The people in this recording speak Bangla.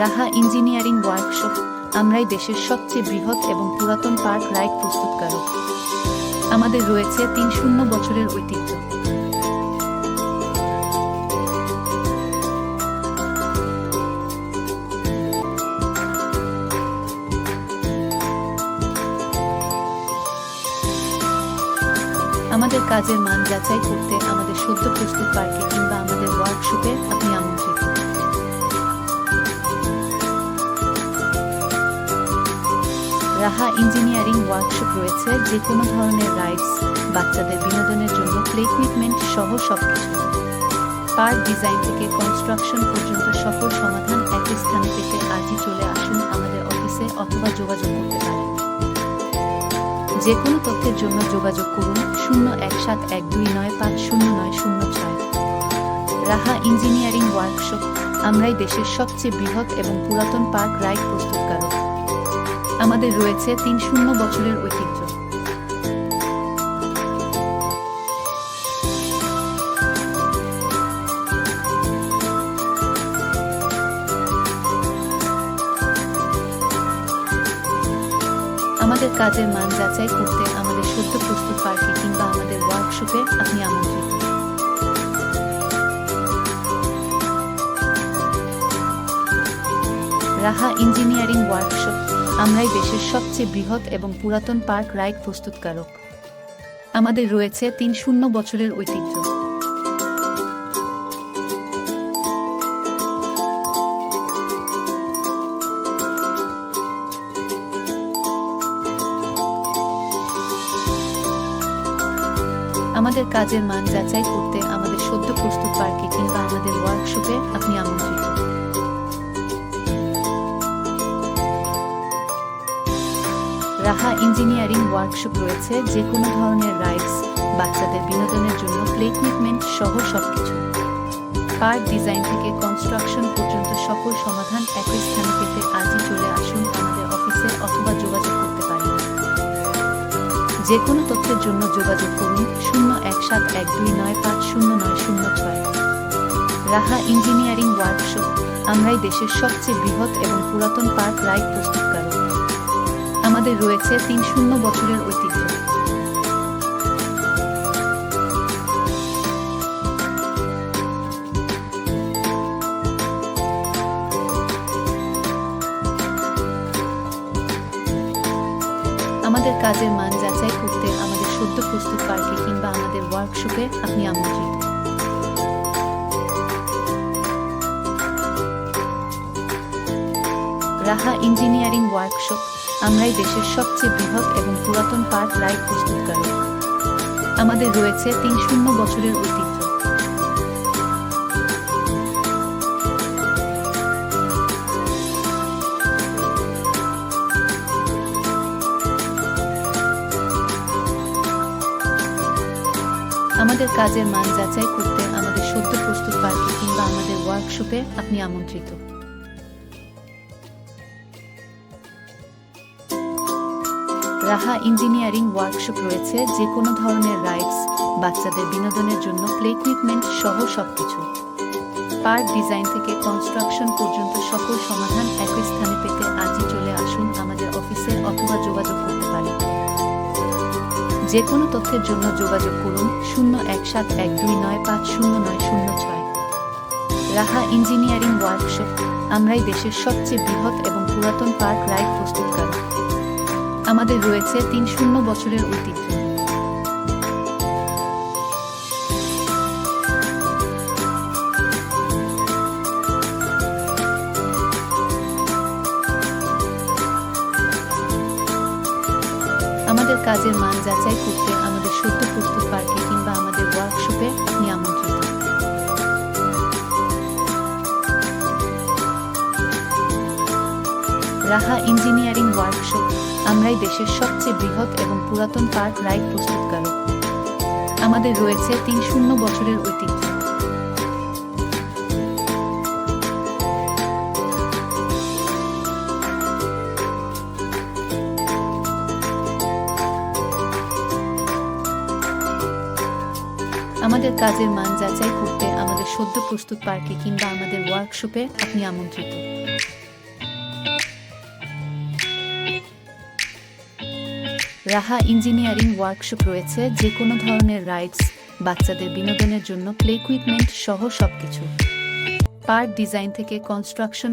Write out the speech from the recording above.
রাহা ইঞ্জিনিয়ারিং ওয়ার্কশপ, আমরাই দেশের সবচেয়ে বৃহৎ এবং পুরাতন পার্ক রাইড প্রস্তুতকারক। আমাদের রয়েছে তিন শূন্য বছরের ঐতিহ্য। আমাদের কাজের মান যাচাই করতে আমাদের সদ্য প্রস্তুত পার্কে কিংবা আমাদের ওয়ার্কশপে আপনি আমন্ত্রিত। রাহা ইঞ্জিনিয়ারিং ওয়ার্কশপ রয়েছে যে কোনো ধরনের রাইডস, বাচ্চাদের বিনোদনের জন্য প্লে ইকুইপমেন্ট সহ সবকিছু। পার্ক ডিজাইন থেকে কনস্ট্রাকশন পর্যন্ত সকল সমাধান একই স্থানে পেতে আজই চলে আসুন আমাদের অফিসে অথবা যোগাযোগ করতে পারেন। যে কোনো তথ্যের জন্য যোগাযোগ করুন শূন্য এক সাত এক দুই নয় পাঁচ শূন্য নয় শূন্য ছয়। রাহা ইঞ্জিনিয়ারিং ওয়ার্কশপ, আমরাই দেশের সবচেয়ে বৃহৎ এবং পুরাতন পার্ক রাইড প্রস্তুতকারক। আমাদের রয়েছে তিন শূন্য বছরের ঐতিহ্য। আমাদের কাজের মান যাচাই করতে আমাদের সদ্য প্রস্তুত পার্কে কিংবা আমাদের ওয়ার্কশপে আপনি আমন্ত্রিত। রাহা ইঞ্জিনিয়ারিং ওয়ার্কশপ আমরাই দেশের সবচেয়ে বৃহৎ এবং পুরাতন পার্ক রাইড প্রস্তুতকারক। আমাদের রয়েছে তিন শূন্য বছরের ঐতিহ্য। আমাদের কাজের মান যাচাই করতে আমাদের সদ্য প্রস্তুত পার্কে কিংবা আমাদের ওয়ার্কশপে আপনি আমন্ত্রিত। রাহা ইঞ্জিনিয়ারিং ওয়ার্কশপ রয়েছে যে কোনো ধরনের রাইডস বাচ্চাদের বিনোদনের জন্য প্লে ইকুইপমেন্ট সহ সবকিছু। পার্ক ডিজাইন থেকে কনস্ট্রাকশন পর্যন্ত সকল সমাধান একই স্থানে পেতে আজই চলে আসুন আমাদের অফিসে অথবা যোগাযোগ করতে পারেন। যে কোনো তথ্যের জন্য যোগাযোগ করুন শূন্য এক সাত এক দুই নয় পাঁচ শূন্য নয় শূন্য ছয়। রাহা ইঞ্জিনিয়ারিং ওয়ার্কশপ আমরাই দেশের সবচেয়ে বৃহৎ এবং পুরাতন পার্ক রাইড প্রস্তুতকারক আমাদের রয়েছে তিন শূন্য বছরের ঐতিহ্য। আমাদের কাজের মান যাচাই করতে আমাদের সদ্য প্রস্তুত পার্কে কিংবা আমাদের ওয়ার্কশপে আপনি আমন্ত্রিত। রাহা ইঞ্জিনিয়ারিং ওয়ার্কশপ আমরাই দেশের সবচেয়ে বৃহৎ এবং পুরাতন পার্ক রাইড প্রস্তুতকারক আমাদের রয়েছে তিন শূন্য বছরের ঐতিহ্য। আমাদের কাজের মান যাচাই করতে আমাদের সদ্য প্রস্তুত পার্কে কিংবা আমাদের ওয়ার্কশপে আপনি আমন্ত্রিত। রাহা ইঞ্জিনিয়ারিং ওয়ার্কশপ রয়েছে, যে কোনো ধরনের রাইডস, বাচ্চাদের বিনোদনের জন্য প্লে ইকুইপমেন্ট সহ সবকিছু। পার্ক ডিজাইন থেকে কনস্ট্রাকশন পর্যন্ত সকল সমাধান একই স্থানে পেতে আজই চলে আসুন আমাদের অফিসে অথবা যোগাযোগ করতে পারেন। যে কোনো তথ্যের জন্য যোগাযোগ করুন শূন্য এক সাত এক দুই নয় পাঁচ শূন্য নয় শূন্য ছয়। রাহা ইঞ্জিনিয়ারিং ওয়ার্কশপ, আমরাই দেশের সবচেয়ে বৃহৎ এবং পুরাতন পার্ক রাইড প্রস্তুতকারক। আমাদের রয়েছে তিন শূন্য বছরের ঐতিহ্য আমাদের কাজের মান যাচাই করতে আমাদের সদ্য প্রস্তুত পার্কে কিংবা আমাদের ওয়ার্কশপে আপনি আমন্ত্রিত রাহা ইঞ্জিনিয়ারিং ওয়ার্কশপ আমরাই দেশের সবচেয়ে বৃহৎ এবং পুরাতন পার্ক রাইড প্রস্তুতকারক আমাদের রয়েছে তিন শূন্য বছরের ঐতিহ্য। আমাদের কাজের মান যাচাই করতে আমাদের সদ্য প্রস্তুত পার্কে কিংবা আমাদের ওয়ার্কশপে আপনি আমন্ত্রিত। রাহা ইঞ্জিনিয়ারিং ওয়ার্কশপ রয়েছে যে কোনো ধরনের রাইডস, বাচ্চাদের বিনোদনের জন্য প্লে ইকুইপমেন্ট সহ সবকিছু। পার্ক ডিজাইন থেকে কনস্ট্রাকশন